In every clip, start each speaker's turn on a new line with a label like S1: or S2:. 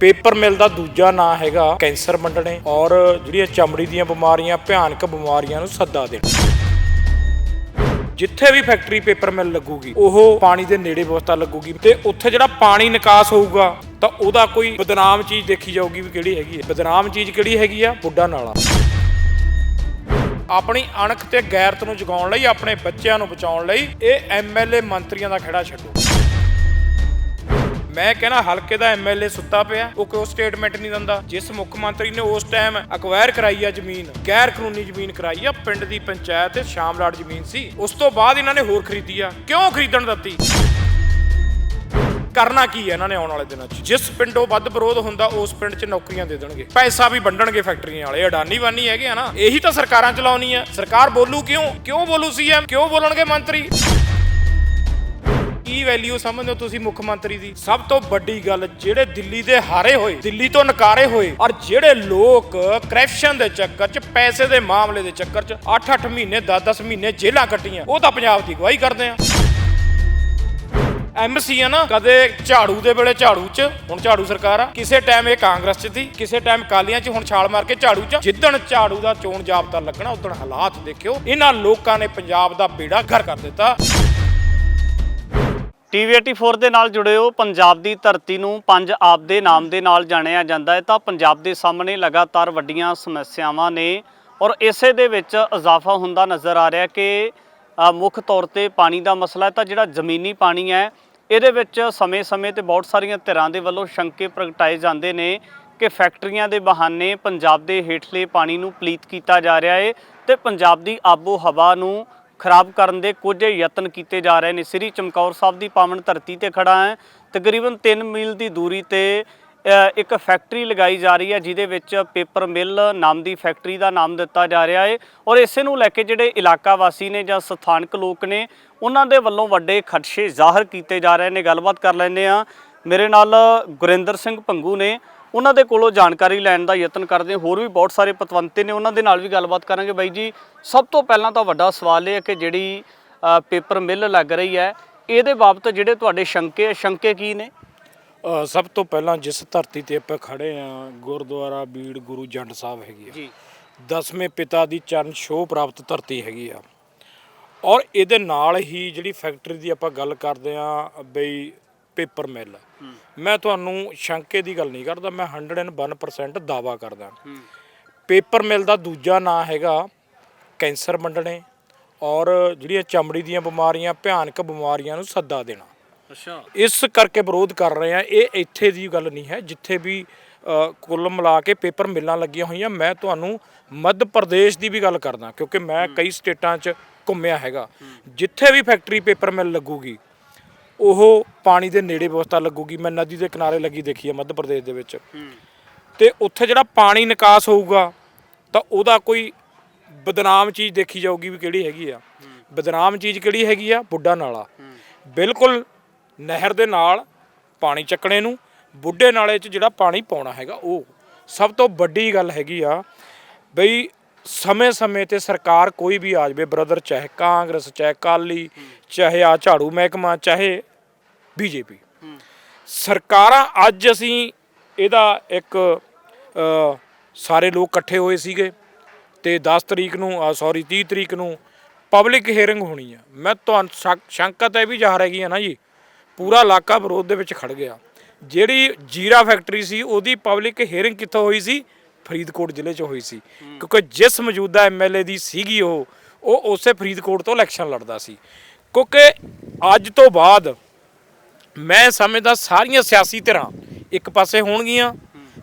S1: Paper mill ਦਾ ਦੂਜਾ ਨਾਂ ਹੈਗਾ ਕੈਂਸਰ ਵੰਡਣੇ ਔਰ ਜਿਹੜੀਆਂ ਚਮੜੀ ਦੀਆਂ ਬਿਮਾਰੀਆਂ, ਭਿਆਨਕ ਬਿਮਾਰੀਆਂ ਨੂੰ ਸੱਦਾ ਦੇਣਾ। ਜਿੱਥੇ ਵੀ ਫੈਕਟਰੀ ਪੇਪਰ ਮਿਲ ਲੱਗੂਗੀ, ਉਹ ਪਾਣੀ ਦੇ ਨੇੜੇ ਵਿਵਸਥਾ ਲੱਗੂਗੀ ਤੇ ਉੱਥੇ ਜਿਹੜਾ ਪਾਣੀ ਨਿਕਾਸ ਹੋਊਗਾ, ਤਾਂ ਉਹਦਾ ਕੋਈ ਬਦਨਾਮ ਚੀਜ਼ ਦੇਖੀ ਜਾਊਗੀ ਵੀ ਕਿਹੜੀ ਹੈਗੀ ਹੈ। ਬਦਨਾਮ ਚੀਜ਼ ਕਿਹੜੀ ਹੈਗੀ ਆ? ਬੁੱਢਾ ਨਾਲਾ। ਆਪਣੀ ਅਣਖ ਤੇ ਗੈਰਤ ਨੂੰ ਜਗਾਉਣ ਲਈ, ਆਪਣੇ ਬੱਚਿਆਂ ਨੂੰ ਬਚਾਉਣ ਲਈ ਇਹ ਐਮਐਲਏ ਮੰਤਰੀਆਂ ਦਾ ਖੜਾ ਛੱਡੋ। ਮੈਂ ਕਹਿੰਦਾ ਹਲਕੇ ਦਾ ਐਮਐਲਏ ਸੁੱਤਾ ਪਿਆ, ਉਹ ਕੋਈ ਸਟੇਟਮੈਂਟ ਨਹੀਂ ਦਿੰਦਾ। ਜਿਸ ਮੁੱਖ ਮੰਤਰੀ ਨੇ ਉਸ ਟਾਈਮ ਅਕਵਾਇਰ ਕਰਾਈ ਆ ਜ਼ਮੀਨ ਗੈਰ ਕਾਨੂੰਨੀ ਜ਼ਮੀਨ ਕਰਾਈ ਆ, ਪਿੰਡ ਦੀ ਪੰਚਾਇਤ ਤੇ ਸ਼ਾਮਲਾਟ ਜ਼ਮੀਨ ਸੀ। ਉਸ ਤੋਂ ਬਾਅਦ ਇਹਨਾਂ ਨੇ ਹੋਰ ਖਰੀਦੀ ਆ। ਕਿਉਂ ਖਰੀਦਣ ਦਿੱਤੀ? ਕਰਨਾ ਕੀ ਹੈ ਇਹਨਾਂ ਨੇ ਆਉਣ ਵਾਲੇ ਦਿਨਾਂ 'ਚ? ਜਿਸ ਪਿੰਡੋਂ ਵੱਧ ਵਿਰੋਧ ਹੁੰਦਾ, ਉਸ ਪਿੰਡ 'ਚ ਨੌਕਰੀਆਂ ਦੇ ਦੇਣਗੇ। ਪੈਸਾ ਵੀ ਵੰਡਣਗੇ ਫੈਕਟਰੀਆਂ ਵਾਲੇ, ਅਡਾਨੀ ਵਾਨੀ ਹੈਗੇ ਆ ਨਾ। ਇਹੀ ਤਾਂ ਸਰਕਾਰਾਂ ਚਲਾਉਣੀ ਆ। ਸਰਕਾਰ ਬੋਲੂ ਕਿਉਂ? ਕਿਉਂ ਬੋਲੂ ਸੀਐਮ ਕਿਉਂ ਬੋਲਣਗੇ ਮੰਤਰੀ? ਕੀ ਵੈਲਿਊ ਸਮਝਦੇ ਹੋ ਤੁਸੀਂ ਮੁੱਖ ਮੰਤਰੀ ਦੀ? ਸਭ ਤੋਂ ਵੱਡੀ ਗੱਲ, ਜਿਹੜੇ ਦਿੱਲੀ ਦੇ ਹਾਰੇ ਹੋਏ, ਦਿੱਲੀ ਤੋਂ ਨਕਾਰੇ ਹੋਏ, ਔਰ ਜਿਹੜੇ ਲੋਕ ਕਰਪਸ਼ਨ ਦੇ ਚੱਕਰ 'ਚ, ਪੈਸੇ ਦੇ ਮਾਮਲੇ ਦੇ ਚੱਕਰ 'ਚ 8-8 ਮਹੀਨੇ 10-10 ਮਹੀਨੇ ਜੇਲ੍ਹਾਂ ਕੱਟੀਆਂ, ਉਹ ਤਾਂ ਪੰਜਾਬ ਦੀ ਗਵਾਹੀ ਕਰਦੇ ਆ। ਐਮਸੀ ਆ ਨਾ, ਕਦੇ ਝਾੜੂ ਦੇ ਵੇਲੇ ਝਾੜੂ 'ਚ, ਹੁਣ ਝਾੜੂ ਸਰਕਾਰ ਆ, ਕਿਸੇ ਟਾਈਮ ਇਹ ਕਾਂਗਰਸ 'ਚ ਸੀ, ਕਿਸੇ ਟਾਈਮ ਕਾਲੀਆਂ 'ਚ, ਹੁਣ ਛਾਲ ਮਾਰ ਕੇ ਝਾੜੂ 'ਚ, ਜਿੱਦਣ ਝਾੜੂ ਦਾ ਚੋਣ ਜਾਬਤਾ ਲੱਗਣਾ ਉਦੋਂ ਹਾਲਾਤ ਦੇਖਿਓ, ਇਹਨਾਂ ਲੋਕਾਂ ਨੇ ਪੰਜਾਬ ਦਾ ਬੇੜਾ ਘਰ ਕਰ ਦਿੱਤਾ।
S2: ਟੀਵੀ 84 ਦੇ ਨਾਲ ਜੁੜੇ ਹੋ। ਪੰਜਾਬ ਦੀ ਧਰਤੀ ਨੂੰ ਪੰਜ ਆਪ ਦੇ ਨਾਮ ਦੇ ਨਾਲ ਜਾਣਿਆ ਜਾਂਦਾ ਹੈ। ਤਾਂ ਪੰਜਾਬ ਦੇ ਸਾਹਮਣੇ ਲਗਾਤਾਰ ਵੱਡੀਆਂ ਸਮੱਸਿਆਵਾਂ ਨੇ ਔਰ ਇਸੇ ਦੇ ਵਿੱਚ ਇਜ਼ਾਫਾ ਹੁੰਦਾ ਨਜ਼ਰ ਆ ਰਿਹਾ ਕਿ ਮੁੱਖ ਤੌਰ ਤੇ ਪਾਣੀ ਦਾ ਮਸਲਾ ਤਾਂ ਜਿਹੜਾ ਜ਼ਮੀਨੀ ਪਾਣੀ ਹੈ, ਇਹਦੇ ਵਿੱਚ ਸਮੇਂ-ਸਮੇਂ ਤੇ ਬਹੁਤ ਸਾਰੀਆਂ ਧਿਰਾਂ ਦੇ ਵੱਲੋਂ ਸ਼ੰਕੇ ਪ੍ਰਗਟਾਏ ਜਾਂਦੇ ਨੇ ਕਿ ਫੈਕਟਰੀਆਂ ਦੇ ਬਹਾਨੇ ਪੰਜਾਬ ਦੇ ਹੇਠਲੇ ਪਾਣੀ ਨੂੰ ਪਲੀਤ ਕੀਤਾ ਜਾ ਰਿਹਾ ਹੈ ਤੇ ਪੰਜਾਬ ਦੀ ਆਬੋ ਹਵਾ ਨੂੰ ਖਰਾਬ ਕਰਨ ਦੇ ਕੁਝ ਯਤਨ ਕੀਤੇ ਜਾ ਰਹੇ ਨੇ। ਸ੍ਰੀ ਚਮਕੌਰ ਸਾਹਿਬ ਦੀ ਪਾਵਨ ਧਰਤੀ ਤੇ ਖੜਾ ਹੈ। ਤਕਰੀਬਨ 3 ਮੀਲ ਦੀ ਦੂਰੀ ਤੇ ਇੱਕ ਫੈਕਟਰੀ ਲਗਾਈ ਜਾ ਰਹੀ ਹੈ, ਜਿਹਦੇ ਵਿੱਚ ਪੇਪਰ ਮਿਲ ਨਾਮ ਦੀ ਫੈਕਟਰੀ ਦਾ ਨਾਮ ਦਿੱਤਾ ਜਾ ਰਿਹਾ ਹੈ। ਔਰ ਇਸੇ ਨੂੰ ਲੈ ਕੇ ਜਿਹੜੇ ਇਲਾਕਾ ਵਾਸੀ ਨੇ ਜਾਂ ਸਥਾਨਕ ਲੋਕ ਨੇ, ਉਹਨਾਂ ਦੇ ਵੱਲੋਂ ਵੱਡੇ ਖਦਸ਼ੇ ਜ਼ਾਹਰ ਕੀਤੇ ਜਾ ਰਹੇ ਨੇ। ਗੱਲਬਾਤ ਕਰ ਲੈਂਦੇ ਆ ਮੇਰੇ ਨਾਲ ਗੁਰਿੰਦਰ ਸਿੰਘ ਭੰਗੂ ਨੇ। ਉਹਨਾਂ ਦੇ ਕੋਲੋਂ ਜਾਣਕਾਰੀ ਲੈਣ ਦਾ ਯਤਨ ਕਰਦੇ ਹਾਂ। ਹੋਰ ਵੀ ਬਹੁਤ ਸਾਰੇ ਪਤਵੰਤੇ ਨੇ ਉਹਨਾਂ ਦੇ ਨਾਲ ਵੀ ਗੱਲਬਾਤ ਕਰਾਂਗੇ ਬਾਈ ਜੀ। ਸਭ ਤੋਂ ਪਹਿਲਾਂ ਤਾਂ ਵੱਡਾ ਸਵਾਲ ਇਹ ਹੈ ਕਿ ਜਿਹੜੀ ਪੇਪਰ ਮਿਲ ਲੱਗ ਰਹੀ ਹੈ ਇਹਦੇ ਬਾਬਤ ਜਿਹੜੇ ਤੁਹਾਡੇ ਸ਼ੰਕੇ ਸ਼ੰਕੇ ਕੀ ਨੇ?
S1: ਸਭ ਤੋਂ ਪਹਿਲਾਂ ਜਿਸ ਧਰਤੀ ਤੇ ਆਪਾਂ ਖੜੇ ਆ ਗੁਰਦੁਆਰਾ ਬੀੜ ਗੁਰੂ ਜੰਡ ਸਾਹਿਬ ਹੈਗੀ ਆ।
S2: ਜੀ।
S1: ਦਸਵੇਂ ਪਿਤਾ ਦੀ ਚਰਨ ਛੋਹ ਪ੍ਰਾਪਤ ਧਰਤੀ ਹੈਗੀ ਆ। ਔਰ ਇਹਦੇ ਨਾਲ ਹੀ ਜਿਹੜੀ ਫੈਕਟਰੀ ਦੀ ਆਪਾਂ ਗੱਲ ਕਰਦੇ ਆ ਬਈ ਪੇਪਰ ਮਿਲ। ਮੈਂ ਤੁਹਾਨੂੰ ਸ਼ੰਕੇ ਦੀ ਗੱਲ ਨਹੀਂ ਕਰਦਾ ਮੈਂ 101% ਦਾਵਾ ਕਰਦਾ। ਪੇਪਰ ਮਿਲ ਦਾ ਦੂਜਾ ਨਾਂ ਹੈਗਾ ਕੈਂਸਰ ਵੰਡਣੇ ਔਰ ਜਿਹੜੀਆਂ ਚਮੜੀ ਦੀਆਂ ਬਿਮਾਰੀਆਂ ਭਿਆਨਕ ਬਿਮਾਰੀਆਂ ਨੂੰ ਸੱਦਾ ਦੇਣਾ।
S2: ਅੱਛਾ।
S1: ਇਸ ਕਰਕੇ ਵਿਰੋਧ ਕਰ ਰਹੇ ਆ ਇਹ ਇੱਥੇ ਦੀ ਗੱਲ ਨਹੀਂ ਹੈ ਜਿੱਥੇ ਵੀ ਕੁੱਲ ਮਿਲਾ ਕੇ ਪੇਪਰ ਮਿਲਾਂ ਲੱਗੀਆਂ ਹੋਈਆਂ ਮੈਂ ਤੁਹਾਨੂੰ ਮੱਧ ਪ੍ਰਦੇਸ਼ ਦੀ ਵੀ ਗੱਲ ਕਰਦਾ ਕਿਉਂਕਿ ਮੈਂ ਕਈ ਸਟੇਟਾਂ 'ਚ ਘੁੰਮਿਆ ਹੈਗਾ। ਜਿੱਥੇ ਵੀ ਫੈਕਟਰੀ ਪੇਪਰ ਮਿਲ ਲੱਗੂਗੀ ਉਹ ਪਾਣੀ ਦੇ ਨੇੜੇ ਵਿਵਸਥਾ ਲੱਗੂਗੀ। ਮੈਂ ਨਦੀ ਦੇ ਕਿਨਾਰੇ ਲੱਗੀ ਦੇਖੀ ਹੈ ਮੱਧ ਪ੍ਰਦੇਸ਼ ਦੇ ਵਿੱਚ। ਤੇ ਉੱਥੇ ਜਿਹੜਾ ਪਾਣੀ ਨਿਕਾਸ ਹੋਊਗਾ ਤਾਂ ਉਹਦਾ ਕੋਈ ਬਦਨਾਮ ਚੀਜ਼ ਦੇਖੀ ਜਾਊਗੀ ਵੀ ਕਿਹੜੀ ਹੈਗੀ ਆ। ਬਦਨਾਮ ਚੀਜ਼ ਕਿਹੜੀ ਹੈਗੀ ਆ? ਬੁੱਢਾ ਨਾਲਾ। ਬਿਲਕੁਲ ਨਹਿਰ ਦੇ ਨਾਲ ਪਾਣੀ ਚੱਕਣੇ ਨੂੰ ਬੁੱਢੇ ਨਾਲੇ 'ਚ ਜਿਹੜਾ ਪਾਣੀ ਪਾਉਣਾ ਹੈਗਾ ਉਹ। ਸਭ ਤੋਂ ਵੱਡੀ ਗੱਲ ਹੈਗੀ ਆ ਬਈ ਸਮੇਂ-ਸਮੇਂ ਤੇ ਸਰਕਾਰ ਕੋਈ ਵੀ ਆ ਜਾਵੇ ਬ੍ਰਦਰ ਚਾਹੇ ਕਾਂਗਰਸ, ਚਾਹੇ ਕਾਲੀ ਚਾਹੇ ਆ ਝਾੜੂ ਮਹਿਕਮਾ, ਚਾਹੇ ਬੀਜੇਪੀ। ਸਰਕਾਰਾਂ, ਅੱਜ ਅਸੀਂ ਇਹਦਾ ਇੱਕ ਸਾਰੇ ਲੋਕ ਇਕੱਠੇ ਹੋਏ ਸੀਗੇ ਤੇ 10 ਤਰੀਕ ਨੂੰ ਸੌਰੀ 30 ਤਰੀਕ ਨੂੰ ਪਬਲਿਕ ਹੀਅਰਿੰਗ ਹੋਣੀ ਆ। ਮੈਂ ਤੁਹਾਨੂੰ ਸ਼ੱਕ- ਸ਼ੰਕਾ ਤਾਂ ਇਹ ਵੀ ਜ਼ਾਹਰ ਹੈਗੀ ਆ ਨਾ ਜੀ, ਪੂਰਾ ਇਲਾਕਾ ਵਿਰੋਧ ਦੇ ਵਿੱਚ ਖੜ ਗਿਆ। ਜਿਹੜੀ ਜੀਰਾ ਫੈਕਟਰੀ ਸੀ, ਉਹਦੀ ਪਬਲਿਕ ਹੀਅਰਿੰਗ ਕਿੱਥੋਂ ਹੋਈ ਸੀ? ਫਰੀਦਕੋਟ ਜ਼ਿਲ੍ਹੇ 'ਚ ਹੋਈ ਸੀ। ਕਿਉਂਕਿ ਜਿਸ ਮੌਜੂਦਾ ਐਮਐਲਏ ਦੀ ਸੀਗੀ ਉਹ ਉਹ ਉਸੇ ਫਰੀਦਕੋਟ ਤੋਂ ਇਲੈਕਸ਼ਨ ਲੜਦਾ ਸੀ। ਕਿਉਂਕਿ ਅੱਜ ਤੋਂ ਬਾਅਦ ਮੈਂ ਸਮਝਦਾ ਸਾਰੀਆਂ ਸਿਆਸੀ ਧਿਰਾਂ ਇੱਕ ਪਾਸੇ ਹੋਣਗੀਆਂ,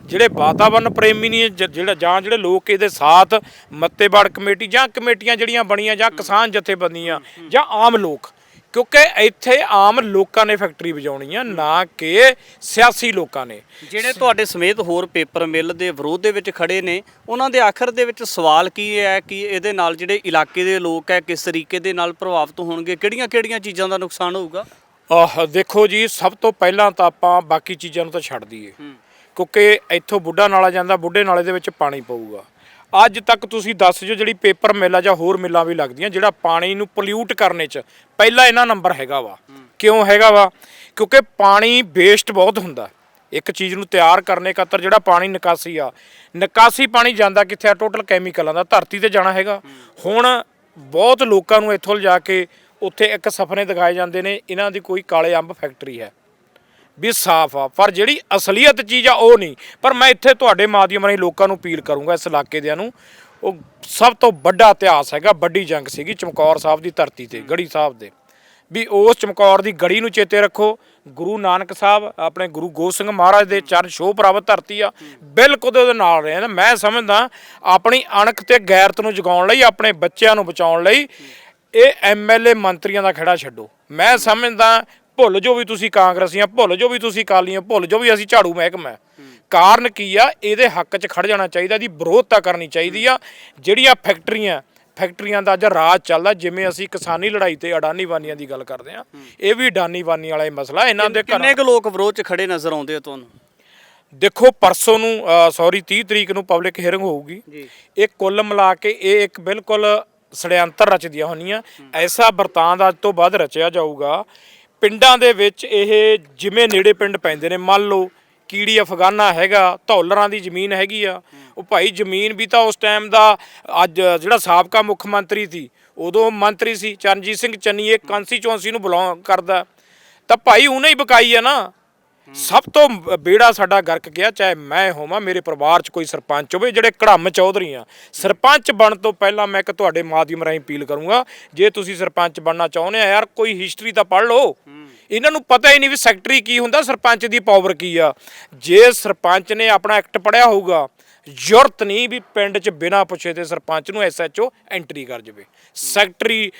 S1: ਜਿਹੜੇ ਵਾਤਾਵਰਣ ਪ੍ਰੇਮੀ ਨੇ, ਜ- ਜਿਹੜਾ, ਜਾਂ ਜਿਹੜੇ ਲੋਕ ਇਹਦੇ ਸਾਥ ਮੱਤੇਵਾੜ ਕਮੇਟੀ ਜਾਂ ਕਮੇਟੀਆਂ ਜਿਹੜੀਆਂ ਬਣੀਆਂ ਜਾਂ ਕਿਸਾਨ ਜਥੇਬੰਦੀਆਂ ਜਾਂ ਆਮ ਲੋਕ ਕਿਉਂਕਿ ਇੱਥੇ ਆਮ ਲੋਕਾਂ ਨੇ ਫੈਕਟਰੀ ਵਜਾਉਣੀ ਆ ਨਾ ਕਿ ਸਿਆਸੀ ਲੋਕਾਂ ਨੇ।
S2: ਜਿਹੜੇ ਤੁਹਾਡੇ ਸਮੇਤ ਹੋਰ ਪੇਪਰ ਮਿਲ ਦੇ ਵਿਰੋਧ ਦੇ ਵਿੱਚ ਖੜੇ ਨੇ ਉਹਨਾਂ ਦੇ ਆਖਰ ਦੇ ਵਿੱਚ ਸਵਾਲ ਕੀ ਹੈ ਕਿ ਇਹਦੇ ਨਾਲ ਜਿਹੜੇ ਇਲਾਕੇ ਦੇ ਲੋਕ ਹੈ ਕਿਸ ਤਰੀਕੇ ਦੇ ਨਾਲ ਪ੍ਰਭਾਵਿਤ ਹੋਣਗੇ ਕਿਹੜੀਆਂ-ਕਿਹੜੀਆਂ ਚੀਜ਼ਾਂ ਦਾ ਨੁਕਸਾਨ ਹੋਊਗਾ?
S1: ਆਹ ਦੇਖੋ ਜੀ ਸਭ ਤੋਂ ਪਹਿਲਾਂ ਤਾਂ ਆਪਾਂ ਬਾਕੀ ਚੀਜ਼ਾਂ ਨੂੰ ਤਾਂ ਛੱਡ ਦਈਏ। ਕਿਉਂਕਿ ਇੱਥੋਂ ਬੁੱਢਾ ਨਾਲਾ ਜਾਂਦਾ ਬੁੱਢੇ ਨਾਲੇ ਦੇ ਵਿੱਚ ਪਾਣੀ ਪਊਗਾ। ਅੱਜ ਤੱਕ ਤੁਸੀਂ ਦੱਸ ਜੋ ਜਿਹੜੀ ਪੇਪਰ ਮਿੱਲ ਆ ਜਾਂ ਹੋਰ ਮਿੱਲਾਂ ਵੀ ਲੱਗਦੀਆਂ, ਜਿਹੜਾ ਪਾਣੀ ਨੂੰ ਪੋਲਿਊਟ ਕਰਨੇ 'ਚ ਪਹਿਲਾ ਇਹਨਾਂ ਨੰਬਰ ਹੈਗਾ ਵਾ। ਕਿਉਂ ਹੈਗਾ ਵਾ? ਕਿਉਂਕਿ ਪਾਣੀ ਵੇਸਟ ਬਹੁਤ ਹੁੰਦਾ। ਇੱਕ ਚੀਜ਼ ਨੂੰ ਤਿਆਰ ਕਰਨੇ ਖਾਤਰ ਜਿਹੜਾ ਪਾਣੀ ਨਿਕਾਸੀ ਆ, ਨਿਕਾਸੀ ਪਾਣੀ ਜਾਂਦਾ ਕਿੱਥੇ ਆ? ਟੋਟਲ ਕੈਮੀਕਲਾਂ ਦਾ, ਧਰਤੀ ਤੇ ਜਾਣਾ ਹੈਗਾ। ਹੁਣ ਬਹੁਤ ਲੋਕਾਂ ਨੂੰ ਇੱਥੋਂ ਲਿਜਾ ਕੇ ਉੱਥੇ ਇੱਕ ਸੁਪਨੇ ਦਿਖਾਏ ਜਾਂਦੇ ਨੇ, ਇਹਨਾਂ ਦੀ ਕੋਈ ਕਾਲੇ ਅੰਬ ਫੈਕਟਰੀ ਹੈ। ਵੀ ਸਾਫ਼ ਆ। ਪਰ ਜਿਹੜੀ ਅਸਲੀਅਤ ਚੀਜ਼ ਆ, ਉਹ ਨਹੀਂ। ਪਰ ਮੈਂ ਇੱਥੇ ਤੁਹਾਡੇ ਮਾਧਿਅਮ ਰਾਹੀਂ ਲੋਕਾਂ ਨੂੰ ਅਪੀਲ ਕਰੂੰਗਾ, ਇਸ ਇਲਾਕੇ ਦਿਆਂ ਨੂੰ। ਉਹ ਸਭ ਤੋਂ ਵੱਡਾ ਇਤਿਹਾਸ ਹੈਗਾ, ਵੱਡੀ ਜੰਗ ਸੀਗੀ ਚਮਕੌਰ ਸਾਹਿਬ ਦੀ ਧਰਤੀ ਤੇ, ਗੜੀ ਸਾਹਿਬ ਦੇ। ਵੀ ਉਸ ਚਮਕੌਰ ਦੀ ਗੜੀ ਨੂੰ ਚੇਤੇ ਰੱਖੋ। ਗੁਰੂ ਨਾਨਕ ਸਾਹਿਬ, ਆਪਣੇ ਗੁਰੂ ਗੋਬਿੰਦ ਸਿੰਘ ਮਹਾਰਾਜ ਦੇ ਚਰਨ ਛੋਹ ਪ੍ਰਾਪਤ ਧਰਤੀ ਆ। ਬਿਲਕੁਲ ਉਹਦੇ ਨਾਲ ਰਹੇ ਨੇ ਮੈਂ ਸਮਝਦਾ, ਆਪਣੀ ਅਣਖ ਤੇ ਗੈਰਤ ਨੂੰ ਜਗਾਉਣ ਲਈ, ਆਪਣੇ ਬੱਚਿਆਂ ਨੂੰ ਬਚਾਉਣ ਲਈ, ਇਹ ਐਮਐਲਏ ਮੰਤਰੀਆਂ ਦਾ ਖੜਾ ਛੱਡੋ। ਮੈਂ ਸਮਝਦਾ ਭੁੱਲ ਜੋ ਵੀ ਤੁਸੀਂ ਕਾਂਗਰਸੀਆਂ ਭੁੱਲ ਜੋ ਵੀ ਤੁਸੀਂ ਕਾਲੀਆਂ ਭੁੱਲ ਜੋ ਵੀ ਅਸੀਂ ਝਾੜੂ ਮਹਿਕਮਾ ਹੈ। ਕਾਰਨ ਕੀ ਆ? ਇਹਦੇ ਹੱਕ 'ਚ ਖੜ ਜਾਣਾ ਚਾਹੀਦਾ ਦੀ ਵਿਰੋਧਤਾ ਕਰਨੀ ਚਾਹੀਦੀ ਆ। ਜਿਹੜੀਆਂ ਫੈਕਟਰੀਆਂ ਫੈਕਟਰੀਆਂ ਦਾ ਅੱਜ ਰਾਜ ਚੱਲਦਾ ਜਿਵੇਂ ਅਸੀਂ ਕਿਸਾਨੀ ਲੜਾਈ ਤੇ ਅਡਾਨੀ ਵਾਨੀਆਂ ਦੀ ਗੱਲ ਕਰਦੇ ਆ। ਇਹ ਵੀ ਅਡਾਨੀ ਵਾਨੀ ਵਾਲਾ ਹੀ ਮਸਲਾ ਇਹਨਾਂ ਦੇ
S2: ਕਿੰਨੇ ਕੁ ਲੋਕ ਵਿਰੋਧ 'ਚ ਖੜੇ ਨਜ਼ਰ ਆਉਂਦੇ ਆ ਤੁਹਾਨੂੰ?
S1: ਦੇਖੋ ਪਰਸੋਂ ਨੂੰ ਸੌਰੀ 30 ਤਰੀਕ ਨੂੰ ਪਬਲਿਕ ਹੀਅਰਿੰਗ ਹੋਊਗੀ। ਇਹ ਕੁੱਲ ਮਿਲਾ ਕੇ ਇਹ ਇੱਕ ਬਿਲਕੁਲ ਸੜਿਆੰਤਰ ਰਚਦੀਆਂ ਹੋਣੀਆਂ। ਐਸਾ ਵਰਤਾਂਤ ਅੱਜ ਤੋਂ ਬਾਅਦ ਰਚਿਆ ਜਾਊਗਾ ਪਿੰਡਾਂ ਦੇ ਵਿੱਚ ਇਹ ਜਿਵੇਂ ਨੇੜੇ ਪਿੰਡ ਪੈਂਦੇ ਨੇ, ਮੰਨ ਲਓ ਕੀੜੀ ਅਫਗਾਨਾ ਹੈਗਾ, ਧੌਲਰਾਂ ਦੀ ਜ਼ਮੀਨ ਹੈਗੀ ਆ, ਉਹ ਭਾਈ ਜ਼ਮੀਨ ਵੀ ਤਾਂ ਉਸ ਟਾਈਮ ਦਾ ਅੱਜ ਜਿਹੜਾ ਸਾਬਕਾ ਮੁੱਖ ਮੰਤਰੀ ਸੀ, ਉਦੋਂ ਮੰਤਰੀ ਸੀ, ਚਰਨਜੀਤ ਸਿੰਘ ਚੰਨੀ ਇਹ ਕੰਸਟੀਚੁਐਂਸੀ ਨੂੰ ਬਿਲੋਂਗ ਕਰਦਾ। ਤਾਂ ਭਾਈ ਉਹਨੇ ਹੀ ਬਕਾਈ ਆ ਨਾ। ਸਭ ਤੋਂ ਬੇੜਾ ਸਾਡਾ ਗਰਕ ਗਿਆ, ਚਾਹੇ ਮੈਂ ਹੋਵਾਂ, ਮੇਰੇ ਪਰਿਵਾਰ 'ਚ ਕੋਈ ਸਰਪੰਚ ਹੋਵੇ, ਜਿਹੜੇ ਕੜਮ ਚੌਧਰੀ ਆ। ਸਰਪੰਚ ਬਣ ਤੋਂ ਪਹਿਲਾਂ ਮੈਂ ਇੱਕ ਤੁਹਾਡੇ ਮਾਧਿਅਮ ਰਾਹੀਂ ਅਪੀਲ ਕਰੂੰਗਾ, ਜੇ ਤੁਸੀਂ ਸਰਪੰਚ ਬਣਨਾ ਚਾਹੁੰਦੇ ਆ ਯਾਰ, ਕੋਈ ਹਿਸਟਰੀ ਤਾਂ ਪੜ੍ਹ ਲਓ। ਇਹਨਾਂ ਨੂੰ ਪਤਾ ਹੀ ਨਹੀਂ ਵੀ ਸੈਕਟਰੀ ਕੀ ਹੁੰਦਾ, ਸਰਪੰਚ ਦੀ ਪਾਵਰ ਕੀ ਆ। ਜੇ ਸਰਪੰਚ ਨੇ ਆਪਣਾ ਐਕਟ ਪੜਿਆ ਹੋਊਗਾ ਜ਼ਰੂਰਤ ਨਹੀਂ ਵੀ ਪਿੰਡ 'ਚ ਬਿਨਾਂ ਪੁੱਛੇ ਤੇ ਸਰਪੰਚ ਨੂੰ ਐਸਐਚਓ ਐਂਟਰੀ ਕਰ ਜਾਵੇ। ਸੈਕਟਰੀ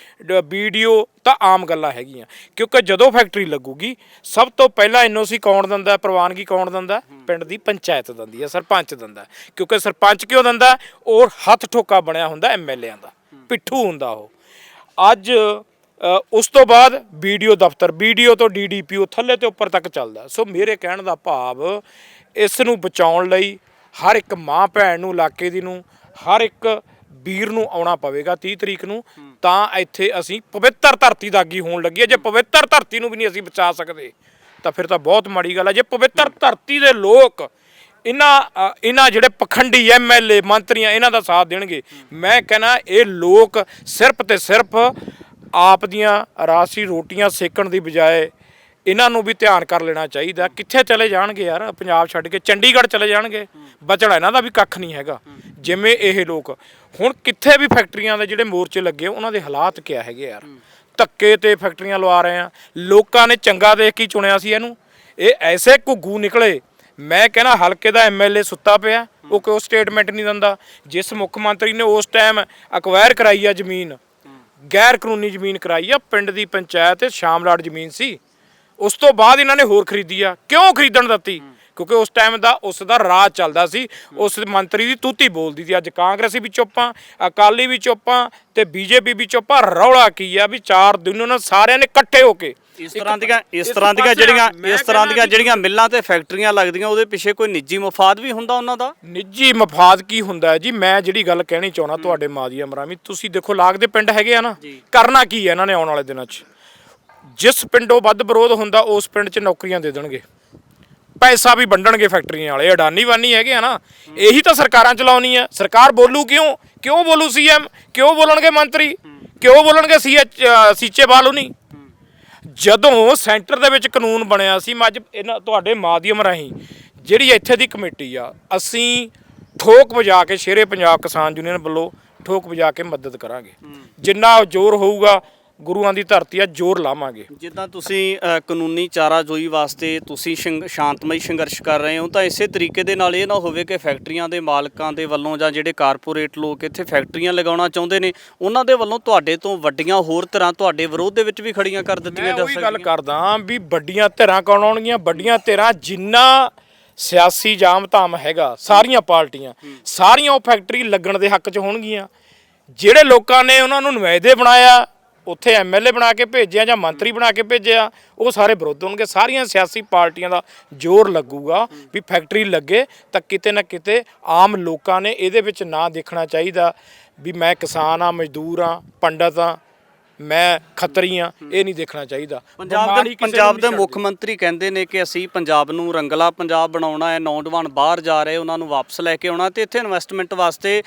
S1: ਵੀਡੀਓ ਤਾਂ ਆਮ ਗੱਲਾਂ ਹੈਗੀਆਂ। ਕਿਉਂਕਿ ਜਦੋਂ ਫੈਕਟਰੀ ਲੱਗੂਗੀ, ਸਭ ਤੋਂ ਪਹਿਲਾਂ ਐਨਓਸੀ ਕੌਣ ਦਿੰਦਾ, ਪ੍ਰਵਾਨਗੀ ਕੌਣ ਦਿੰਦਾ? ਪਿੰਡ ਦੀ ਪੰਚਾਇਤ ਦਿੰਦੀ ਹੈ, ਸਰਪੰਚ ਦਿੰਦਾ ਕਿਉਂਕਿ ਸਰਪੰਚ ਕਿਉਂ ਦਿੰਦਾ? ਉਹ ਹੱਥ ਠੋਕਾ ਬਣਿਆ ਹੁੰਦਾ ਐਮਐਲਏਆਂ ਦਾ, ਪਿੱਠੂ ਹੁੰਦਾ ਉਹ। ਅੱਜ ਉਸ ਤੋਂ ਬਾਅਦ ਵੀਡੀਓ ਦਫ਼ਤਰ ਵੀਡੀਓ ਤੋਂ ਡੀਡੀਪੀਓ ਥੱਲੇ ਤੇ ਉੱਪਰ ਤੱਕ ਚੱਲਦਾ। ਸੋ ਮੇਰੇ ਕਹਿਣ ਦਾ ਭਾਵ ਇਸ ਨੂੰ ਬਚਾਉਣ ਲਈ ਹਰ ਇੱਕ ਮਾਂ ਭੈਣ ਨੂੰ ਇਲਾਕੇ ਦੀ ਨੂੰ ਹਰ ਇੱਕ ਵੀਰ ਨੂੰ ਆਉਣਾ ਪਵੇਗਾ 30 ਤਰੀਕ ਨੂੰ ਤਾਂ ਇੱਥੇ ਅਸੀਂ ਪਵਿੱਤਰ ਧਰਤੀ ਦਾਗੀ ਹੋਣ ਲੱਗੀ ਹੈ। ਜੇ ਪਵਿੱਤਰ ਧਰਤੀ ਨੂੰ ਵੀ ਨਹੀਂ ਅਸੀਂ ਬਚਾ ਸਕਦੇ ਤਾਂ ਫਿਰ ਤਾਂ ਬਹੁਤ ਮਾੜੀ ਗੱਲ ਹੈ ਜੇ ਪਵਿੱਤਰ ਧਰਤੀ ਦੇ ਲੋਕ ਇਹਨਾਂ ਇਹਨਾਂ ਜਿਹੜੇ ਪਖੰਡੀ ਐਮਐਲਏ ਮੰਤਰੀਆਂ ਇਹਨਾਂ ਦਾ ਸਾਥ ਦੇਣਗੇ ਮੈਂ ਕਹਿੰਦਾ ਇਹ ਲੋਕ ਸਿਰਫ ਤੇ ਸਿਰਫ ਆਪ ਦੀਆਂ ਰਾਸੀ ਰੋਟੀਆਂ ਸੇਕਣ ਦੀ ਬਜਾਏ ਇਹਨਾਂ ਨੂੰ ਵੀ ਧਿਆਨ ਕਰ ਲੈਣਾ ਚਾਹੀਦਾ। ਕਿੱਥੇ ਚਲੇ ਜਾਣਗੇ ਯਾਰ? ਪੰਜਾਬ ਛੱਡ ਕੇ ਚੰਡੀਗੜ੍ਹ ਚਲੇ ਜਾਣਗੇ। ਬਚੜਾ ਇਹਨਾਂ ਦਾ ਵੀ ਕੱਖ ਨਹੀਂ ਹੈਗਾ। ਜਿਵੇਂ ਇਹ ਲੋਕ। ਹੁਣ ਕਿੱਥੇ ਵੀ ਫੈਕਟਰੀਆਂ ਦੇ ਜਿਹੜੇ ਮੋਰਚੇ ਲੱਗੇ, ਉਹਨਾਂ ਦੇ ਹਾਲਾਤ ਕਿਆ ਹੈਗੇ ਯਾਰ? ਧੱਕੇ ਤੇ ਫੈਕਟਰੀਆਂ ਲਵਾ ਰਹੇ ਆ। ਲੋਕਾਂ ਨੇ ਚੰਗਾ ਦੇਖ ਕੇ ਹੀ ਚੁਣਿਆ ਸੀ ਇਹਨੂੰ। ਇਹ ਐਸੇ ਘੁੱਗੂ ਨਿਕਲੇ। ਮੈਂ ਕਹਿੰਦਾ ਹਲਕੇ ਦਾ ਐਮਐਲਏ ਸੁੱਤਾ ਪਿਆ। ਉਹ ਕੋਈ ਸਟੇਟਮੈਂਟ ਨਹੀਂ ਦਿੰਦਾ। ਜਿਸ ਮੁੱਖ ਮੰਤਰੀ ਨੇ ਉਸ ਟਾਈਮ ਅਕਵਾਇਰ ਕਰਾਈ ਆ ਜ਼ਮੀਨ ਗੈਰ ਕਾਨੂੰਨੀ ਜ਼ਮੀਨ ਕਰਾਈ ਆ। ਪਿੰਡ ਦੀ ਪੰਚਾਇਤ ਤੇ ਸ਼ਾਮਲਾੜ ਜ਼ਮੀਨ ਸੀ। ਉਸ ਤੋਂ ਬਾਅਦ ਇਹਨਾਂ ਨੇ ਹੋਰ ਖਰੀਦੀ ਆ। ਕਿਉਂ ਖਰੀਦਣ ਦਿੱਤੀ? ਕਿਉਂਕਿ ਉਸ ਟਾਈਮ ਦਾ ਉਸ ਦਾ ਰਾਜ ਚੱਲਦਾ ਸੀ। ਉਸ ਮੰਤਰੀ ਦੀ ਤੂਤੀ ਬੋਲਦੀ ਸੀ। ਅੱਜ ਕਾਂਗਰਸੀ ਵੀ ਚੁੱਪਾਂ ਅਕਾਲੀ ਵੀ ਚੁੱਪਾਂ ਤੇ ਬੀਜੇਪੀ ਵੀ ਚੁੱਪਾਂ ਰੌਲਾ ਕੀ ਆ ਵੀ ਚਾਰ ਦਿਨ ਉਹਨਾਂ ਸਾਰਿਆਂ ਨੇ ਇਕੱਠੇ ਹੋ ਕੇ
S2: ਇਸ ਤਰ੍ਹਾਂ ਦੀਆਂ ਇਸ ਤਰ੍ਹਾਂ ਦੀਆਂ ਜਿਹੜੀਆਂ ਇਸ ਤਰ੍ਹਾਂ ਦੀਆਂ ਜਿਹੜੀਆਂ ਮਿੱਲਾਂ ਤੇ ਫੈਕਟਰੀਆਂ ਲੱਗਦੀਆਂ ਉਹਦੇ ਪਿੱਛੇ ਕੋਈ ਨਿੱਜੀ ਮਫਾਦ ਵੀ ਹੁੰਦਾ ਉਹਨਾਂ ਦਾ?
S1: ਨਿੱਜੀ ਮਫਾਦ ਕੀ ਹੁੰਦਾ ਜੀ? ਮੈਂ ਜਿਹੜੀ ਗੱਲ ਕਹਿਣੀ ਚਾਹਣਾ ਤੁਹਾਡੇ ਮਾਧਿਅਮ ਰਾਹੀਂ ਤੁਸੀਂ ਦੇਖੋ ਲਾਗ ਦੇ ਪਿੰਡ ਹੈਗੇ ਆ ਨਾ। ਕਰਨਾ ਕੀ ਹੈ ਇਹਨਾਂ ਨੇ ਆਉਣ ਵਾਲੇ ਦਿਨਾਂ 'ਚ? ਜਿਸ ਪਿੰਡੋਂ ਵੱਧ ਵਿਰੋਧ ਹੁੰਦਾ, ਉਸ ਪਿੰਡ 'ਚ ਨੌਕਰੀਆਂ ਦੇ ਦੇਣਗੇ। ਪੈਸਾ ਵੀ ਵੰਡਣਗੇ ਫੈਕਟਰੀਆਂ ਵਾਲੇ। ਅਡਾਨੀ ਵਾਨੀ ਹੈਗੇ ਆ ਨਾ। ਇਹੀ ਤਾਂ ਸਰਕਾਰਾਂ ਚਲਾਉਣੀ ਆ। ਸਰਕਾਰ ਬੋਲੂ ਕਿਉਂ? ਕਿਉਂ ਬੋਲੂ ਸੀਐਮ ਕਿਉਂ ਬੋਲਣਗੇ ਮੰਤਰੀ? ਕਿਉਂ ਬੋਲਣਗੇ ਸੀਐਚ ਸੀਚੇ ਬਾਲੂ ਨਹੀਂ ਜਦੋਂ ਸੈਂਟਰ ਦੇ ਵਿੱਚ ਕਾਨੂੰਨ ਬਣਿਆ ਸੀ, ਮੈਂ ਅੱਜ ਇਹਨਾਂ, ਤੁਹਾਡੇ ਮਾਧਿਅਮ ਰਾਹੀਂ, ਜਿਹੜੀ ਇੱਥੇ ਦੀ ਕਮੇਟੀ ਆ, ਅਸੀਂ ਠੋਕ ਵਜਾ ਕੇ ਸ਼ੇਰੇ ਪੰਜਾਬ ਕਿਸਾਨ ਯੂਨੀਅਨ ਵੱਲੋਂ ਠੋਕ ਵਜਾ ਕੇ ਮਦਦ ਕਰਾਂਗੇ। ਜਿੰਨਾ ਜ਼ੋਰ ਹੋਊਗਾ ਗੁਰੂਆਂ ਦੀ ਧਰਤੀ ਆ ਜ਼ੋਰ ਲਾਵਾਂਗੇ।
S2: ਜਿੱਦਾਂ ਤੁਸੀਂ ਅ, ਕਾਨੂੰਨੀ ਚਾਰਾਜੋਈ ਵਾਸਤੇ ਤੁਸੀਂ ਸ਼ੰ- ਸ਼ਾਂਤਮਈ ਸੰਘਰਸ਼ ਕਰ ਰਹੇ ਹੋ ਤਾਂ ਇਸੇ ਤਰੀਕੇ ਦੇ ਨਾਲ ਇਹ ਨਾ ਹੋਵੇ ਕਿ ਫੈਕਟਰੀਆਂ ਦੇ ਮਾਲਕਾਂ ਦੇ ਵੱਲੋਂ ਜਾਂ ਜਿਹੜੇ ਕਾਰਪੋਰੇਟ ਲੋਕ ਇੱਥੇ ਫੈਕਟਰੀਆਂ ਲਗਾਉਣਾ ਚਾਹੁੰਦੇ ਨੇ ਉਹਨਾਂ ਦੇ ਵੱਲੋਂ ਤੁਹਾਡੇ ਤੋਂ ਵੱਡੀਆਂ ਹੋਰ ਤਰ੍ਹਾਂ ਤੁਹਾਡੇ ਵਿਰੋਧ ਦੇ ਵਿੱਚ ਵੀ ਖੜੀਆਂ ਕਰ ਦਿੱਤੀਆਂ
S1: ਮੈਂ
S2: ਜਾ
S1: ਉਹੀ ਗੱਲ
S2: ਸਕਦੀਆਂ।
S1: ਕਰਦਾ ਵੀ ਵੱਡੀਆਂ ਧਿਰਾਂ ਕੌਣ ਆਉਣਗੀਆਂ ਵੱਡੀਆਂ ਧਿਰਾਂ ਜਿੰਨਾ ਸਿਆਸੀ ਜਾਮ ਧਾਮ ਹੈਗਾ ਸਾਰੀਆਂ ਪਾਰਟੀਆਂ ਸਾਰੀਆਂ ਉਹ ਫੈਕਟਰੀ ਲੱਗਣ ਦੇ ਹੱਕ 'ਚ ਹੋਣਗੀਆਂ। ਜਿਹੜੇ ਲੋਕਾਂ ਨੇ ਉਹਨਾਂ ਨੂੰ ਨੁਮਾਇੰਦੇ ਬਣਾਇਆ ਉੱਥੇ ਐਮਐਲਏ ਬਣਾ ਕੇ ਭੇਜਿਆ ਜਾਂ ਮੰਤਰੀ ਬਣਾ ਕੇ ਭੇਜਿਆ, ਉਹ ਸਾਰੇ ਵਿਰੋਧ ਹੋਣਗੇ। ਸਾਰੀਆਂ ਸਿਆਸੀ ਪਾਰਟੀਆਂ ਦਾ ਜ਼ੋਰ ਲੱਗੂਗਾ ਵੀ ਫੈਕਟਰੀ ਲੱਗੇ ਤਾਂ ਕਿਤੇ ਨਾ ਕਿਤੇ ਆਮ ਲੋਕਾਂ ਨੇ ਇਹਦੇ ਵਿੱਚ ਨਾ ਦੇਖਣਾ ਚਾਹੀਦਾ ਵੀ ਮੈਂ ਕਿਸਾਨ ਆ ਮਜ਼ਦੂਰ ਆ ਪੰਡਤ ਆ ਮੈਂ ਖੱਤਰੀ ਆ ਇਹ ਨਹੀਂ ਦੇਖਣਾ ਚਾਹੀਦਾ।
S2: ਪੰਜਾਬ ਦੇ ਪੰਜਾਬ ਦੇ। ਮੁੱਖ ਮੰਤਰੀ ਕਹਿੰਦੇ ਨੇ ਕਿ ਅਸੀਂ ਪੰਜਾਬ ਨੂੰ ਰੰਗਲਾ ਪੰਜਾਬ ਬਣਾਉਣਾ ਹੈ ਨੌਜਵਾਨ ਬਾਹਰ ਜਾ ਰਹੇ ਉਹਨਾਂ ਨੂੰ ਵਾਪਸ ਲੈ ਕੇ ਆਉਣਾ ਤੇ ਇੱਥੇ ਇਨਵੈਸਟਮੈਂਟ ਵਾਸਤੇ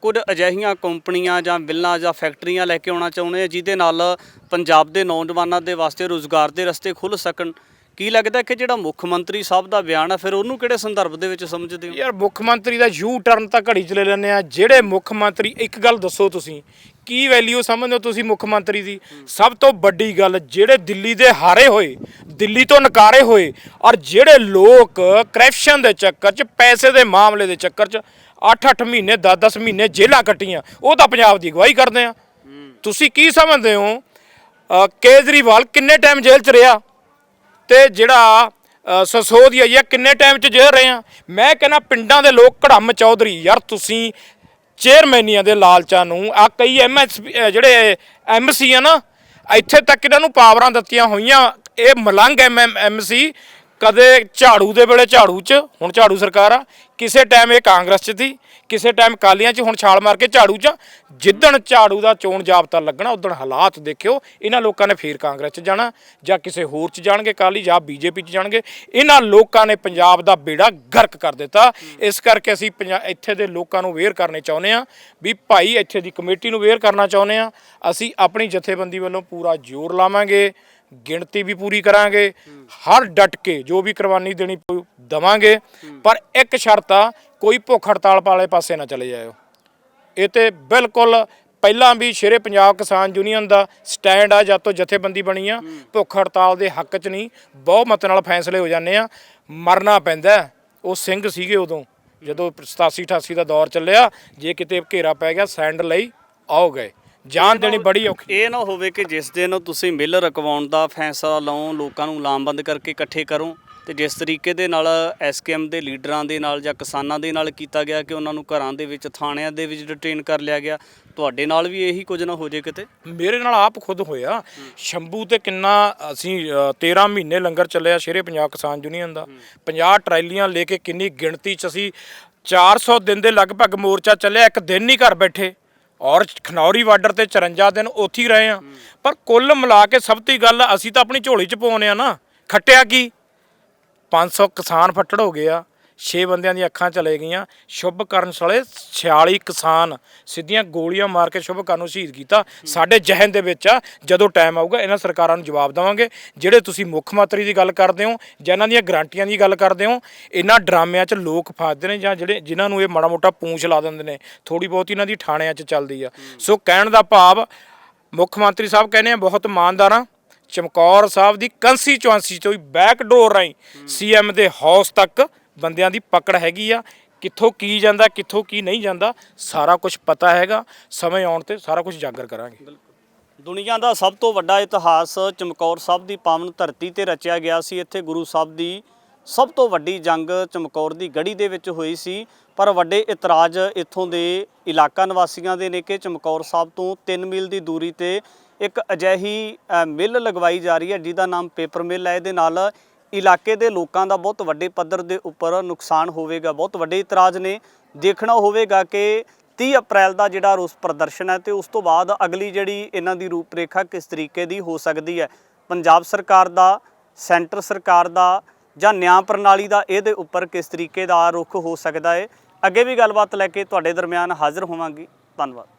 S2: ਕੁਝ ਅਜਿਹੀਆਂ ਕੰਪਨੀਆਂ ਜਾਂ ਮਿੱਲਾਂ ਜਾਂ ਫੈਕਟਰੀਆਂ ਲੈ ਕੇ ਆਉਣਾ ਚਾਹੁੰਦੇ ਆ ਜਿਹਦੇ ਨਾਲ ਪੰਜਾਬ ਦੇ ਨੌਜਵਾਨਾਂ ਦੇ ਵਾਸਤੇ ਰੋਜ਼ਗਾਰ ਦੇ ਰਸਤੇ ਖੁੱਲ ਸਕਣ। ਕੀ ਲੱਗਦਾ ਕਿ ਜਿਹੜਾ ਮੁੱਖ ਮੰਤਰੀ ਸਾਹਿਬ ਦਾ ਬਿਆਨ ਹੈ ਫਿਰ ਉਹਨੂੰ ਕਿਹੜੇ ਸੰਦਰਭ ਦੇ ਵਿੱਚ ਸਮਝਦੇ ਹੋ?
S1: ਯਾਰ ਮੁੱਖ ਮੰਤਰੀ ਦਾ ਯੂ ਟਰਨ ਤਾਂ ਘੜੀ ਚ ਲੈ ਲੈਂਦੇ ਆ ਜਿਹੜੇ ਮੁੱਖ ਮੰਤਰੀ ਇੱਕ ਗੱਲ ਦੱਸੋ ਤੁਸੀਂ ਕੀ ਵੈਲਿਊ ਸਮਝਦੇ ਹੋ ਤੁਸੀਂ ਮੁੱਖ ਮੰਤਰੀ ਦੀ? ਸਭ ਤੋਂ ਵੱਡੀ ਗੱਲ ਜਿਹੜੇ ਦਿੱਲੀ ਦੇ ਹਾਰੇ ਹੋਏ ਦਿੱਲੀ ਤੋਂ ਨਕਾਰੇ ਹੋਏ ਔਰ ਜਿਹੜੇ ਲੋਕ ਕਰਪਸ਼ਨ ਦੇ ਚੱਕਰ 'ਚ ਪੈਸੇ ਦੇ ਮਾਮਲੇ ਦੇ ਚੱਕਰ 'ਚ 8-8 ਮਹੀਨੇ 10-10 ਮਹੀਨੇ ਜੇਲ੍ਹਾਂ ਕੱਟੀਆਂ ਉਹ ਤਾਂ ਪੰਜਾਬ ਦੀ ਅਗਵਾਈ ਕਰਦੇ ਆ। ਤੁਸੀਂ ਕੀ ਸਮਝਦੇ ਹੋ? ਕੇਜਰੀਵਾਲ ਕਿੰਨੇ ਟਾਈਮ ਜੇਲ੍ਹ 'ਚ ਰਿਹਾ? ਤੇ ਜਿਹੜਾ ਅ, ਸਸੋਦੀਆ ਇਹ ਕਿੰਨੇ ਟਾਈਮ ਚ ਜੇਲ੍ਹ ਰਹੇ ਆ? ਮੈਂ ਕਹਿੰਦਾ ਪਿੰਡਾਂ ਦੇ ਲੋਕ ਕੜਮ ਚੌਧਰੀ ਯਾਰ ਤੁਸੀਂ ਚੇਅਰਮੈਨੀਆਂ ਦੇ ਲਾਲਚਾਂ ਨੂੰ ਆ ਕਈ ਐਮਐਸ ਜਿਹੜੇ ਐਮਸੀ ਆ ਨਾ, ਇੱਥੇ ਤੱਕ ਇਹਨਾਂ ਨੂੰ ਪਾਵਰਾਂ ਦਿੱਤੀਆਂ ਹੋਈਆਂ। ਇਹ ਮਲੰਗ ਐਮਸੀ ਕਦੇ ਝਾੜੂ ਦੇ ਵੇਲੇ ਝਾੜੂ 'ਚ, ਹੁਣ ਝਾੜੂ ਸਰਕਾਰ ਆ ਕਿਸੇ ਟਾਈਮ ਇਹ ਕਾਂਗਰਸ 'ਚ ਸੀ, ਕਿਸੇ ਟਾਈਮ ਕਾਲੀਆਂ 'ਚ, ਹੁਣ ਛਾਲ ਮਾਰ ਕੇ ਝਾੜੂ 'ਚ। ਜਿੱਦਣ ਝਾੜੂ ਦਾ ਚੋਣ ਜਾਬਤਾ ਲੱਗਣਾ ਉਦੋਂ ਹਾਲਾਤ ਦੇਖਿਓ, ਇਹਨਾਂ ਲੋਕਾਂ ਨੇ ਫੇਰ ਕਾਂਗਰਸ 'ਚ ਜਾਣਾ, ਜਾਂ ਕਿਸੇ ਹੋਰ 'ਚ ਜਾਣਗੇ ਕਾਲੀ, ਜਾਂ ਬੀਜੇਪੀ 'ਚ ਜਾਣਗੇ। ਇਹਨਾਂ ਲੋਕਾਂ ਨੇ ਪੰਜਾਬ ਦਾ ਬੇੜਾ ਗਰਕ ਕਰ ਦਿੱਤਾ। ਇਸ ਕਰਕੇ ਅਸੀਂ ਪੰਜਾ- ਇੱਥੇ ਦੇ ਲੋਕਾਂ ਨੂੰ ਵੇਅਰ ਕਰਨੇ ਚਾਹੁੰਦੇ ਆ ਵੀ ਭਾਈ ਇੱਥੇ ਦੀ ਕਮੇਟੀ ਨੂੰ ਵੇਅਰ ਕਰਨਾ ਚਾਹੁੰਦੇ ਆ ਅਸੀਂ ਆਪਣੀ ਜਥੇਬੰਦੀ ਵੱਲੋਂ ਪੂਰਾ ਜ਼ੋਰ ਲਾਵਾਂਗੇ, ਗਿਣਤੀ ਵੀ ਪੂਰੀ ਕਰਾਂਗੇ, ਹਰ ਡਟ ਕੇ ਜੋ ਵੀ ਕੁਰਬਾਨੀ ਦੇਣੀ ਪਊ, ਦਵਾਂਗੇ। ਪਰ ਇੱਕ ਸ਼ਰਤ ਆ ਕੋਈ ਭੁੱਖ ਹੜਤਾਲ ਵਾਲੇ ਪਾਸੇ ਨਾ ਚਲੇ ਜਾਇਓ। ਇਹ ਤੇ ਬਿਲਕੁਲ ਪਹਿਲਾਂ ਵੀ ਸ਼ੇਰੇ ਪੰਜਾਬ ਕਿਸਾਨ ਯੂਨੀਅਨ ਦਾ ਸਟੈਂਡ ਆ ਜਦ ਤੋਂ ਜਥੇਬੰਦੀ ਬਣੀ ਆ। ਭੁੱਖ ਹੜਤਾਲ ਦੇ ਹੱਕ 'ਚ ਨਹੀਂ ਬਹੁਤ ਮਤ ਨਾਲ ਫੈਸਲੇ ਹੋ ਜਾਂਦੇ ਆ। ਮਰਨਾ ਪੈਂਦਾ। ਉਹ ਸਿੰਘ ਸੀਗੇ ਉਦੋਂ ਜਦੋਂ 87 88 ਦਾ ਦੌਰ ਚੱਲਿਆ ਜੇ ਕਿਤੇ ਘੇਰਾ ਪੈ ਗਿਆ ਸੈਂਡ ਲਈ ਆਓ ਗਏ। ਜਾਨ ਦੇਣੀ ਬੜੀ ਔਖੀ।
S2: ਇਹ ਨਾ ਹੋਵੇ ਕਿ ਜਿਸ ਦਿਨ ਤੁਸੀਂ ਮਿੱਲ ਰਕਵਾਉਣ ਦਾ ਫੈਸਲਾ ਲਓ ਲੋਕਾਂ ਨੂੰ ਲਾਮਬੰਦ ਕਰਕੇ ਇਕੱਠੇ ਕਰੋ ਤੇ ਜਿਸ ਤਰੀਕੇ ਦੇ ਨਾਲ ਐਸਕੇਐਮ ਦੇ ਲੀਡਰਾਂ ਦੇ ਨਾਲ ਜਾਂ ਕਿਸਾਨਾਂ ਦੇ ਨਾਲ ਕੀਤਾ ਗਿਆ ਕਿ ਉਹਨਾਂ ਨੂੰ ਘਰਾਂ ਦੇ ਵਿੱਚ ਥਾਣਿਆਂ ਦੇ ਵਿੱਚ ਡਿਟੇਨ ਕਰ ਲਿਆ ਗਿਆ ਤੁਹਾਡੇ ਨਾਲ ਵੀ ਇਹੀ ਕੁਝ ਨਾ ਹੋ ਜੇ ਕਿਤੇ?
S1: ਮੇਰੇ ਨਾਲ ਆਪ ਖੁਦ ਹੋਇਆ। ਸ਼ੰਭੂ ਤੇ ਕਿੰਨਾ ਅਸੀਂ ਅ, 13 ਮਹੀਨੇ ਲੰਗਰ ਚੱਲਿਆ ਸ਼ੇਰੇ ਪੰਜਾਬ ਕਿਸਾਨ ਯੂਨੀਅਨ ਦਾ। 50 ਟਰੈਲੀਆਂ ਲੈ ਕੇ ਕਿੰਨੀ ਗਿਣਤੀ ਚ ਅਸੀਂ 400 ਦਿਨ ਦੇ ਲਗਭਗ ਮੋਰਚਾ ਚੱਲਿਆ ਇੱਕ ਦਿਨ ਹੀ ਘਰ ਬੈਠੇ। ਔਰ ਖਨੌਰੀ ਬਾਰਡਰ ਤੇ 54 ਦਿਨ ਉੱਥੇ ਹੀ ਰਹੇ ਆ ਪਰ ਕੁੱਲ ਮਿਲਾ ਕੇ ਸਭ ਤੋਂ ਗੱਲ ਅਸੀਂ ਤਾਂ ਆਪਣੀ ਝੋਲੀ ਚ ਪਾਉਨੇ ਆ ਨਾ। ਖੱਟਿਆ ਕੀ? 500 ਕਿਸਾਨ ਫੱਟੜ ਹੋ ਗਏ ਆ 6 ਬੰਦਿਆਂ ਦੀਆਂ ਅੱਖਾਂ ਚਲੇ ਗਈਆਂ। ਸ਼ੁਭ ਕਰਨ ਸਲੇ 46 ਕਿਸਾਨ ਸਿੱਧੀਆਂ ਗੋਲੀਆਂ ਮਾਰ ਕੇ ਸ਼ੁਭ ਕਰਨ ਨੂੰ ਸ਼ਹੀਦ ਕੀਤਾ। ਸਾਡੇ ਜਹਨ ਦੇ ਵਿੱਚ ਆ ਜਦੋਂ ਟਾਈਮ ਆਊਗਾ ਇਹਨਾਂ ਸਰਕਾਰਾਂ ਨੂੰ ਜਵਾਬ ਦੇਵਾਂਗੇ। ਜਿਹੜੇ ਤੁਸੀਂ ਮੁੱਖ ਮੰਤਰੀ ਦੀ ਗੱਲ ਕਰਦੇ ਹੋ ਜਾਂ ਇਹਨਾਂ ਦੀਆਂ ਗਰੰਟੀਆਂ ਦੀ ਗੱਲ ਕਰਦੇ ਹੋ ਇਹਨਾਂ ਡਰਾਮਿਆਂ 'ਚ ਲੋਕ ਫਸਦੇ ਨੇ ਜਾਂ ਜਿਹੜੇ ਜਿਨ੍ਹਾਂ ਨੂੰ ਇਹ ਮਾੜਾ ਮੋਟਾ ਪੂੰਛ ਲਾ ਦਿੰਦੇ ਨੇ। ਥੋੜੀ ਬਹੁਤੀ ਇਹਨਾਂ ਦੀ ਥਾਣਿਆਂ 'ਚ ਚੱਲਦੀ ਆ। ਸੋ ਕਹਿਣ ਦਾ ਭਾਵ ਮੁੱਖ ਮੰਤਰੀ ਸਾਹਿਬ ਕਹਿੰਦੇ ਆ ਬਹੁਤ ਇਮਾਨਦਾਰ ਚਮਕੌਰ ਸਾਹਿਬ ਦੀ ਕੰਸਟੀਚੁਐਂਸੀ ਤੋਂ ਹੀ ਬੈਕ ਡੋਰ ਰਾਹੀਂ ਸੀਐਮ ਦੇ ਹਾਊਸ ਤੱਕ ਬੰਦਿਆਂ ਦੀ ਪਕੜ ਹੈਗੀ ਆ। ਕਿੱਥੋਂ ਕੀ ਜਾਂਦਾ, ਕਿੱਥੋਂ ਕੀ ਨਹੀਂ ਜਾਂਦਾ, ਸਾਰਾ ਕੁਝ ਪਤਾ ਹੈਗਾ। ਸਮੇਂ ਆਉਣ ਤੇ ਸਾਰਾ ਕੁਝ ਜਾਗਰ ਕਰਾਂਗੇ।
S2: ਦੁਨੀਆ ਦਾ ਸਭ ਤੋਂ ਵੱਡਾ ਇਤਿਹਾਸ ਚਮਕੌਰ ਸਾਹਿਬ ਦੀ ਪਾਵਨ ਧਰਤੀ ਤੇ ਰਚਿਆ ਗਿਆ ਸੀ। ਇੱਥੇ ਗੁਰੂ ਸਾਹਿਬ ਦੀ ਸਭ ਤੋਂ ਵੱਡੀ ਜੰਗ ਚਮਕੌਰ ਦੀ ਗੜੀ ਦੇ ਵਿੱਚ ਹੋਈ ਸੀ। ਪਰ ਵੱਡੇ ਇਤਰਾਜ਼ ਇੱਥੋਂ ਦੇ ਇਲਾਕਾ ਨਿਵਾਸੀਆਂ ਦੇ ਨੇ ਕਿ ਚਮਕੌਰ ਸਾਹਿਬ ਤੋਂ 3 ਮੀਲ ਦੀ ਦੂਰੀ ਤੇ ਇੱਕ ਅਜਿਹੀ ਮਿੱਲ ਲਗਵਾਈ ਜਾ ਰਹੀ ਹੈ, ਜਿਹਦਾ ਨਾਮ ਪੇਪਰ ਮਿੱਲ ਹੈ। ਇਹਦੇ ਨਾਲ ਇਲਾਕੇ ਦੇ ਲੋਕਾਂ ਦਾ ਬਹੁਤ ਵੱਡੇ ਪੱਧਰ ਦੇ ਉੱਪਰ ਨੁਕਸਾਨ ਹੋਵੇਗਾ। ਬਹੁਤ ਵੱਡੇ ਇਤਰਾਜ਼ ਨੇ। ਦੇਖਣਾ ਹੋਵੇਗਾ ਕਿ 30 ਅਪ੍ਰੈਲ ਦਾ ਜਿਹੜਾ ਰੋਸ ਪ੍ਰਦਰਸ਼ਨ ਹੈ ਤੇ ਉਸ ਤੋਂ ਬਾਅਦ ਅਗਲੀ ਜਿਹੜੀ ਇਹਨਾਂ ਦੀ ਰੂਪਰੇਖਾ ਕਿਸ ਤਰੀਕੇ ਦੀ ਹੋ ਸਕਦੀ ਹੈ। ਪੰਜਾਬ ਸਰਕਾਰ ਦਾ, ਸੈਂਟਰ ਸਰਕਾਰ ਦਾ ਜਾਂ ਨਿਆਂ ਪ੍ਰਣਾਲੀ ਦਾ ਇਹਦੇ ਉੱਪਰ ਕਿਸ ਤਰੀਕੇ ਦਾ ਰੁਖ ਹੋ ਸਕਦਾ ਹੈ। ਅੱਗੇ ਵੀ ਗੱਲਬਾਤ ਲੈ ਕੇ ਤੁਹਾਡੇ ਦਰਮਿਆਨ ਹਾਜ਼ਰ ਹੋਵਾਂਗੀ। ਧੰਨਵਾਦ।